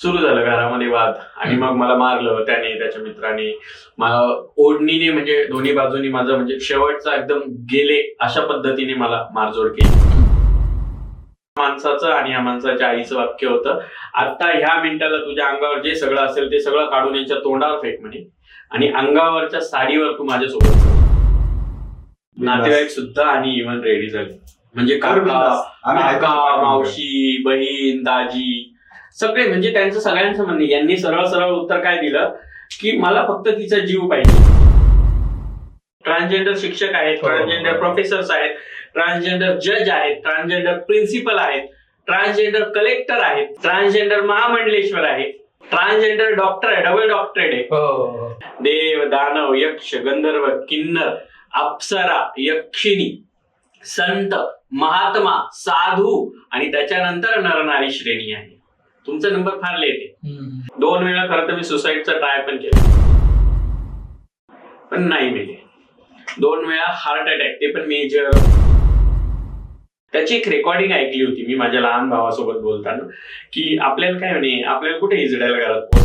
सुरू झालं घरामध्ये वाद. आणि मग मला मारलं त्याने त्याच्या मित्राने. मला ओढणीने म्हणजे दोन्ही बाजूनी माझं म्हणजे शेवटचा एकदम गेले अशा पद्धतीने मला मारझोड केली. माणसाचं आणि या माणसाच्या आईचं वाक्य होतं आता ह्या मिनिटाला तुझ्या अंगावर जे सगळं असेल ते सगळं काढून यांच्या तोंडावर फेक म्हणे. आणि अंगावरच्या साडीवर तू माझ्यासोबत. नातेवाईक सुद्धा आणि इव्हन रेडी झाले. म्हणजे काका मावशी बहीण दाजी सगळे म्हणजे त्यांचं सगळ्यांचं म्हणणे यांनी सरळ सरळ उत्तर काय दिलं? की मला फक्त तिचा जीव पाहिजे. ट्रान्सजेंडर शिक्षक आहेत हो. ट्रान्सजेंडर प्रोफेसर्स आहेत ट्रान्सजेंडर जज आहेत ट्रान्सजेंडर प्रिन्सिपल आहेत ट्रान्सजेंडर कलेक्टर आहेत ट्रान्सजेंडर महामंडलेश्वर आहे ट्रान्सजेंडर डॉक्टर आहे डबल डॉक्टरेट आहे. हो. देव दानव यक्ष गंधर्व किन्नर अप्सरा यक्षिणी संत महात्मा साधू आणि त्याच्यानंतर नरनारी श्रेणी आहे. तुमचा नंबर फार लेट आहे. दोन वेळा खरं तर मी सुसाईडचा ट्राय पण केला. पण नाही मेले दोन वेळा हार्ट अटॅक ते पण मेजर त्याची एक रेकॉर्डिंग ऐकली होती मी माझ्या लहान भावासोबत बोलताना की आपल्याला काय म्हणे आपल्याला कुठे इजडायला घरात